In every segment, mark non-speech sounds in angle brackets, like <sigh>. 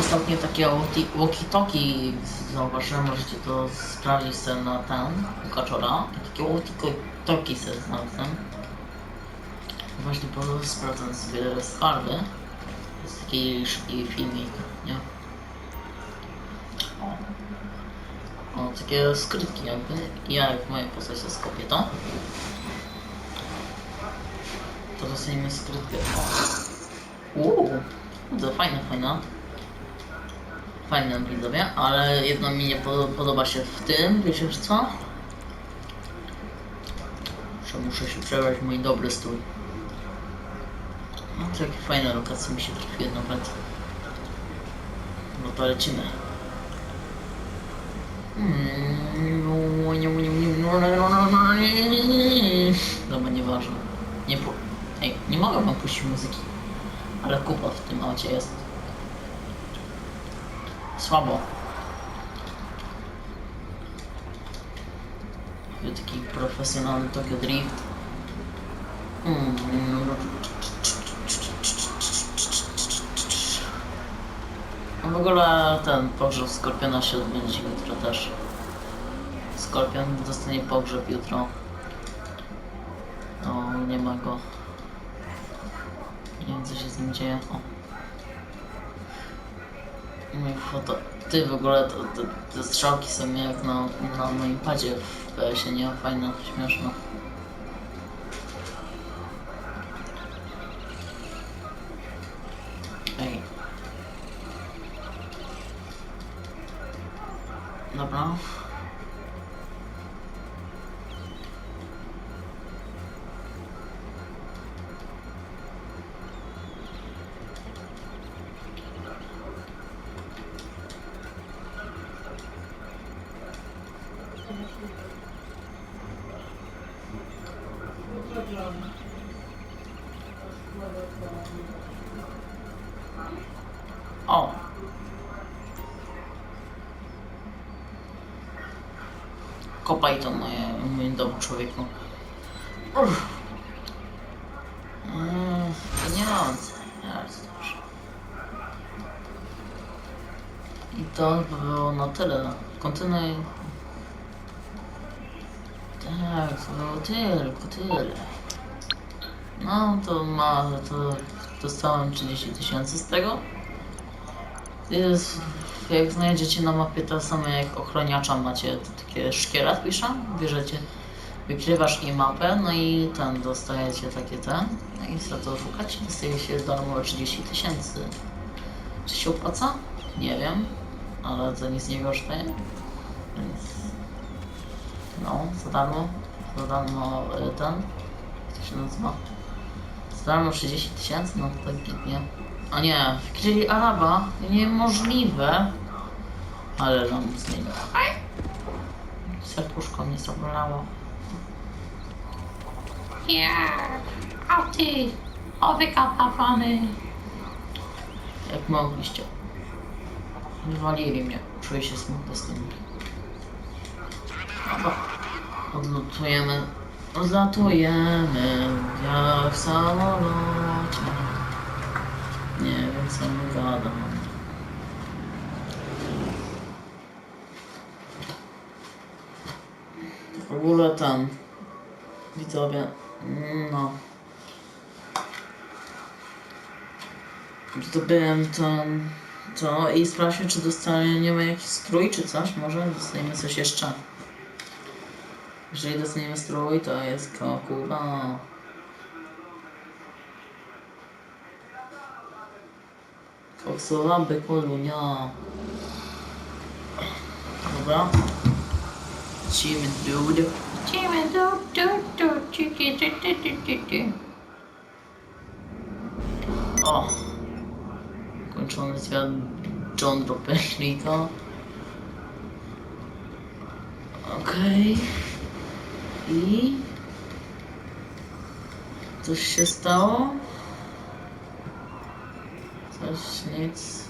Ostatnio takie walkie- walkie-talkie zauważyłem, możecie to sprawdzić sobie na ten, Kaczora. Takie walkie-talkie sobie znalazłem. Właśnie po sprawdzam sobie skarby. Jest taki szybki filmik, nie? O. takie skrytki jakby. Ja jak moja postać to skopię to. Dostaniemy skrytkę. Uuu, to fajne, fajne. Fajne widzowie, ale jedno mi nie po- podoba się w tym, wiecie co? Że muszę się przebrać w mój dobry strój. No to jakie fajne lokacje mi się trafiły nawet. No to lecimy. Dobra, nieważne. Nie pu... Ej, nie mogę wam puścić muzyki. Ale kupa w tym aucie jest. Słabo. Był taki profesjonalny Tokyo Drift. Mm. W ogóle ten pogrzeb Skorpiona się odbędzie jutro też. Skorpion dostanie pogrzeb jutro. No, nie ma go. Nie wiem co się z nim dzieje. O. Mój foto... Ty w ogóle to, to, te strzałki są jak na, na moim padzie w PS-ie, nie? Fajne, śmieszne. O! Kopaj to moje, mój dom człowieku. Uff. Mm, Pieniądze. Bardzo dobrze. I to by było na tyle. Kontynuuj. Tak, to było tylko tyle. No to ma, to dostałem 30 tysięcy z tego. Jest, jak znajdziecie na mapie to samo jak ochroniacza macie takie szkielet pisze, bierzecie, wykrywasz im mapę, no i ten dostajecie takie ten, no i za to szukacie, dostaje się darmowo 30 tysięcy. Czy się opłaca? Nie wiem, ale to nic nie kosztuje, więc no, za darmo, za darmo y, ten, jak to się nazywa? Za darmo 30 tysięcy, no to nie. A nie, wykryli Araba. Niemożliwe. Ale nam zmienił. Aj! Serduszko mnie zabolało. Nie, a ty, o wykapawany. Jak mogliście. Wywalili mnie. Czuję się smutny z tym. Odlutujemy. Odlatujemy jak w samolocie. Nie wiem co mu gadam. W ogóle tam widzowie, no. Zdobyłem tam to i sprawdźmy czy dostaniemy jakiś strój czy coś, może dostaniemy coś jeszcze. Jeżeli dostaniemy strój to jest kurwa. Koksowa bykolunia. Dobra. Lecimy dude. Lecimy dude, dude, dude. O! Kończony zwiat John Dropelito. Okej. I... Coś się stało? Coś, nic.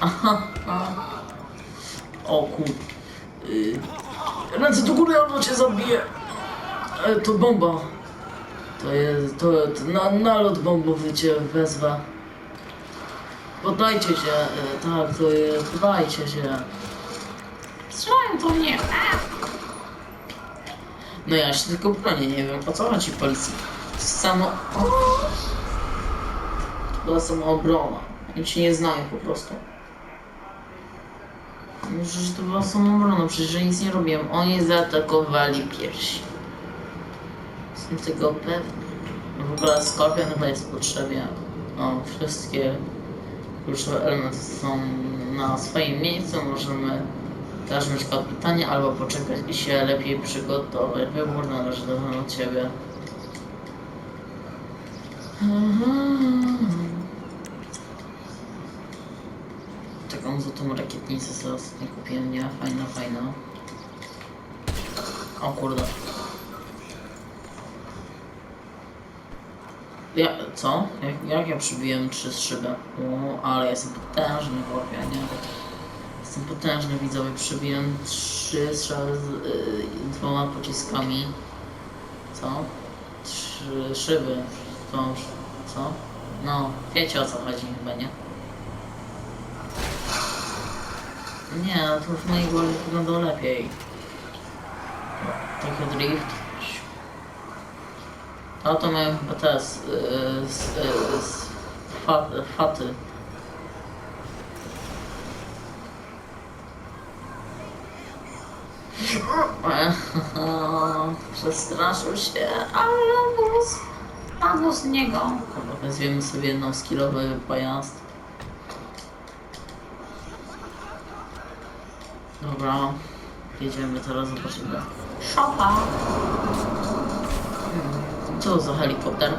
Aha, aha. O kur... Y... Ręce do góry albo cię zabiję. E, to bomba. To jest... to... to na, nalot bombowy cię wezwa. Poddajcie się, e, tak, to jest, poddajcie się. Strzelają do mnie. a! No ja się tylko bronię, nie wiem po co chodzi policji. To samo... O! To była samoobrona. Oni się nie znają po prostu. Że to była samoobrona, przecież ja nic nie robiłem. Oni zaatakowali pierwsi. Jestem tego pewny. W ogóle Skorpion chyba jest w potrzebie. O, wszystkie kluczowe elementy są na swoim miejscu. Możemy na przykład pytanie albo poczekać i się lepiej przygotować. Wybór należy do ciebie. Za tą rakietnicę, co ostatnio kupiłem, nie? Fajna, fajna. O kurde. Ja, co? Jak, jak ja przybiłem trzy z szybę? O, ale jestem potężny chłopie, nie? Jestem potężny widzowie, przybiłem trzy strzały z y, dwoma pociskami. Co? Trzy szyby. To, co? No, wiecie o co chodzi chyba, nie? Nie, no to w mojej głowie wyglądało lepiej. Trochę drift. A to miałem chyba te z, y, z, y, z fa, faty. <laughs> Przestraszył się, ale wóz padł z niego. Dobra, wezwiemy sobie jedną skillowy pojazd. Dobra, jedziemy teraz, zobaczymy. Szopa! Co za helikopter?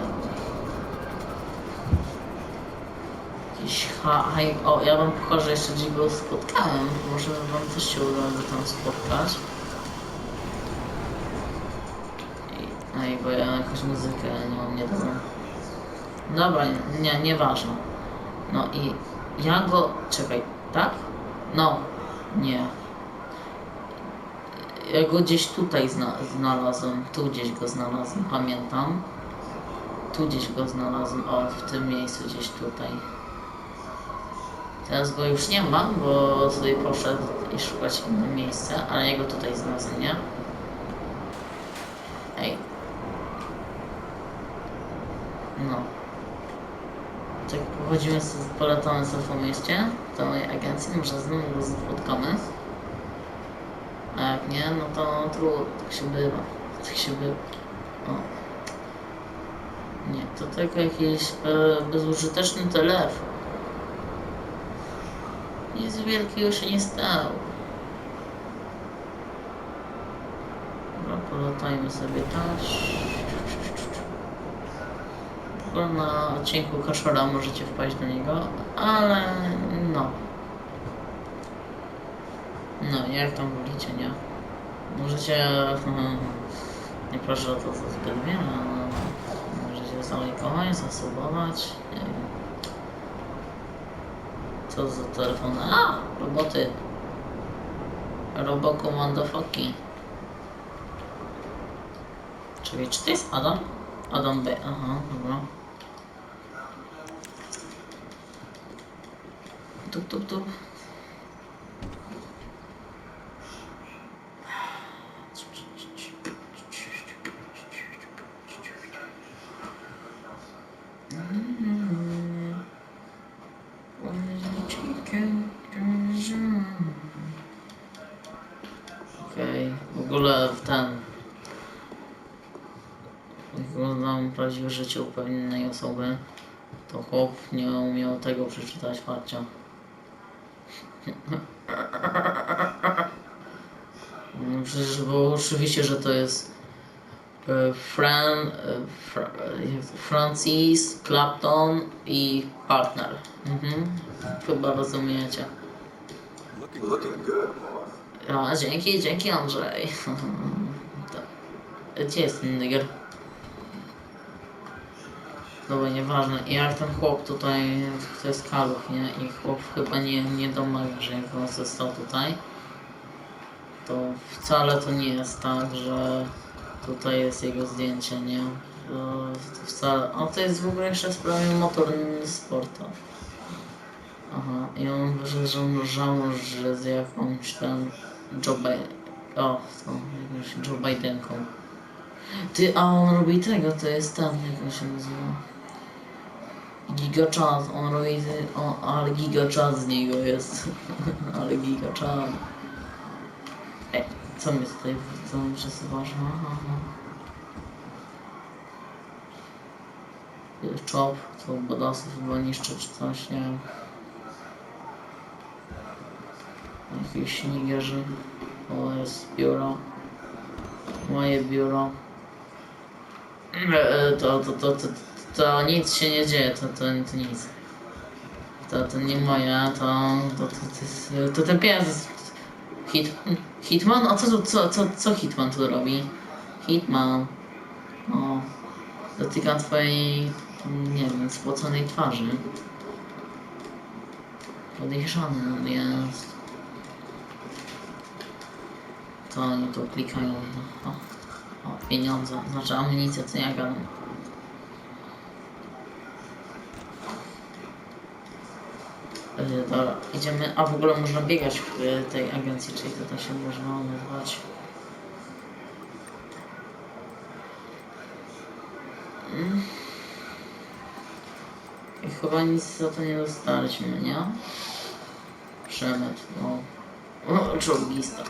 Ha... haj- O, ja wam pokażę jeszcze, gdzie go spotkałem. Może wam też się uda go tam spotkać. I- Ej, bo ja jakąś muzykę nie mam nie dobrą. Dobra, nie, nieważne. No i ja go... Czekaj, tak? No, nie. Ja go gdzieś tutaj zna znalazłem, tu gdzieś go znalazłem, pamiętam. Tu gdzieś go znalazłem, o, w tym miejscu, gdzieś tutaj. Teraz go już nie mam, bo sobie poszedł i szukać inne miejsce, ale ja go tutaj znalazłem, nie? Ej. No. Tak pochodzimy, z- polatamy sobie po mieście, do mojej agencji, może znowu go spotkamy. A jak nie, no to trudno, tak się bywa. Tak się bywa. O. Nie, to tylko jakiś e, bezużyteczny telefon. Nic wielkiego się nie stało. Dobra, polatajmy sobie tak. Na odcinku Kaszora możecie wpaść do niego, ale no. No, jak tam wolicie, nie? Możecie... Nie proszę o to za zbyt ale możecie zalajkować, zasubować. Nie wiem. Co za telefon? A! Roboty. Robokomandofoki. Czyli czy to jest Adam? Adam B. Aha, dobra. Tup, tup, tup. Okej, w ogóle w ten. Wyglądam prawdziwe życie upewnionej osoby. To chłop nie umiał tego przeczytać, patrzcie. No Przecież było oczywiście, że to jest e, Fran, e, e, Francis, Clapton i partner. Mhm. Chyba rozumiecie. Looking good, A, dzięki, dzięki Andrzej. Gdzie jest ten nigger? <laughs> Dobra, nieważne. Jak ten chłop tutaj, to jest kaluch, nie? I chłop chyba nie, nie domaga, że jak on został tutaj. To wcale to nie jest tak, że tutaj jest jego zdjęcie, nie? To, wcale... O, to jest w ogóle jeszcze w sprawie motor sporta. Aha, i on żałował, że z jakąś tam Joe Biden... O, tą jakąś Joe Bidenką. Ty, a on robi tego, to jest ten, jak on się nazywa? Giga Chad, on robi, ty- o, ale Giga Chad z niego jest. <laughs> ale Giga Chad. Ej, co mi tutaj, co mi przesuwasz? Aha, aha. Chop, co badasów chyba niszczy czy coś, nie wiem. Jakiś śnigerzy. O, jest biuro. Moje biuro. E, To, to, to, to, to nic się nie dzieje, to, to, to nic. To, to nie moje, to, to, to, to, to ten pies. Hit, Hitman? A co, co, co, co Hitman tu robi? Hitman. O, dotykam twojej, nie wiem, spoconej twarzy. Podejrzany jest. To oni tu klikają. O, o, pieniądze, znaczy amunicja, co ja gadam. Yy, Dobra, idziemy. A w ogóle można biegać w tej agencji, czyli to, się można nazywać. Mm. I chyba nic za to nie dostaliśmy, nie? Przemyt, no. O, czołgista.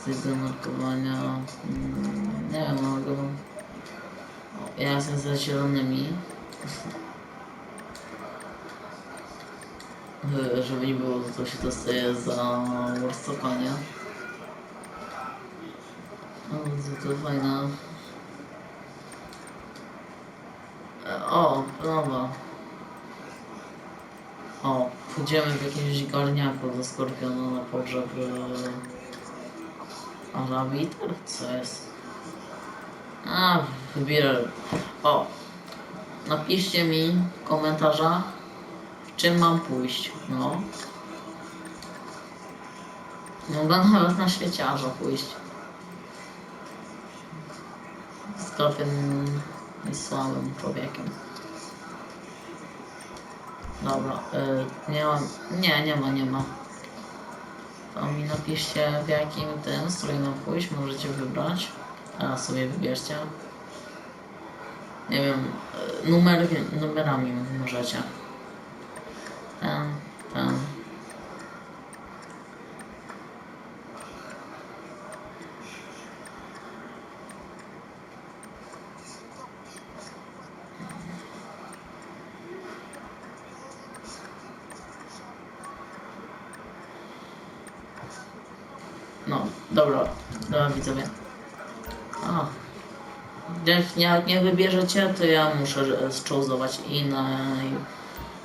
Wstyd do markowania. Mm, nie wiem, mogę. Ja jestem za zielonymi. E, Żeby nie było, to się dostaje za warstopanie. O, to, to fajne. E, O, nowa. O, pójdziemy w jakimś garniaku do skorpiona na pogrzeb. E, Arabiter? Co jest? A, wybierę. O, napiszcie mi w komentarzach, w czym mam pójść. No. Mogę nawet na świeciarza pójść. Skorpion jest słabym człowiekiem. Dobra, y, nie ma, nie, nie ma, nie ma. To mi napiszcie w jakim tym strój mam pójść, możecie wybrać. Teraz sobie wybierzcie. Nie wiem, y, numer, numerami możecie. Ten, ten. No, dobra, dobra widzowie. A. Jak nie, jak nie wybierzecie, to ja muszę e, zczołzować i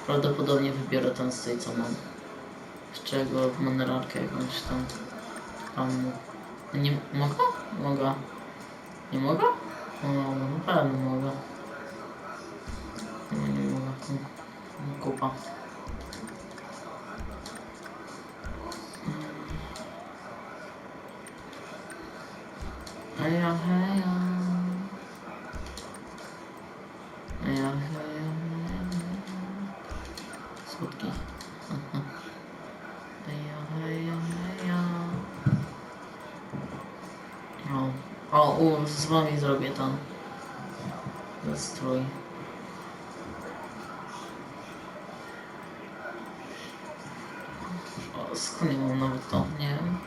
prawdopodobnie wybiorę ten strój, co mam. Z czego w monerarkę jakąś tam. tam. Nie mogę? Mogę. Nie mogę? O, na pewno mogę. Nie, nie mogę. Kupa. Heja, heja. U, z wami zrobię ten strój. O, skąd ja mam nawet to? Nie wiem.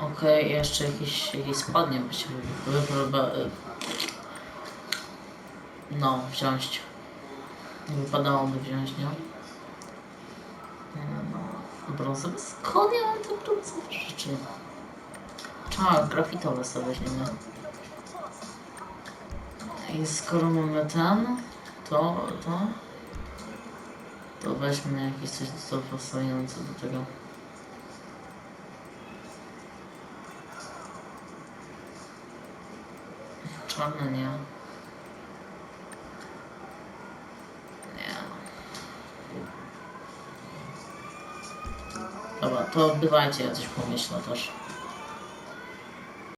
Okej, jeszcze jakieś, jakieś spodnie by się. No, wziąć. Wypadałoby wziąć, nie? Mm, Brązowe? Skąd ja mam te brązowe rzeczy? A, grafitowe sobie weźmiemy. I skoro mamy ten, to, to, to weźmy jakieś coś dopasujące do tego. Czarne nie. Nie. Dobra, to odbywajcie, ja coś pomyślę też.